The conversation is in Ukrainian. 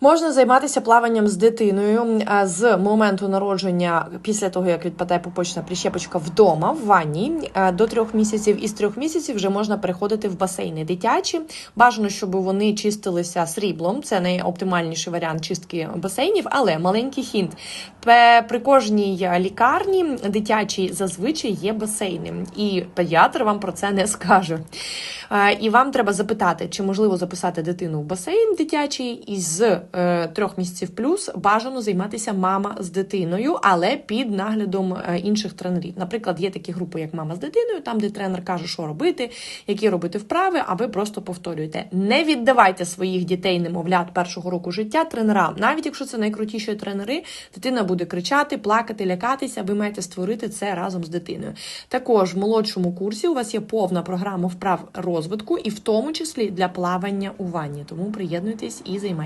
Можна займатися плаванням з дитиною з моменту народження після того, як відпадає пупочна прищепочка вдома в ванні до трьох місяців. І з трьох місяців вже можна переходити в басейни дитячі. Бажано, щоб вони чистилися сріблом. Це найоптимальніший варіант чистки басейнів, але маленький хінт. При кожній лікарні дитячій зазвичай є басейни, і педіатр вам про це не скаже. І вам треба запитати, чи можливо записати дитину в басейн дитячий, і з е, трьох місяців плюс бажано займатися мама з дитиною, але під наглядом е, інших тренерів. Наприклад, є такі групи, як мама з дитиною, там де тренер каже, що робити, які робити вправи, а ви просто повторюєте. Не віддавайте своїх дітей, немовлят першого року життя тренерам, навіть якщо це найкрутіші тренери, дитина буде кричати, плакати, лякатися. Ви маєте створити це разом з дитиною. Також в молодшому курсі у вас є повна програма вправ розвитку, і в тому числі для плавання у ванні. Тому приєднуйтесь і займайтеся.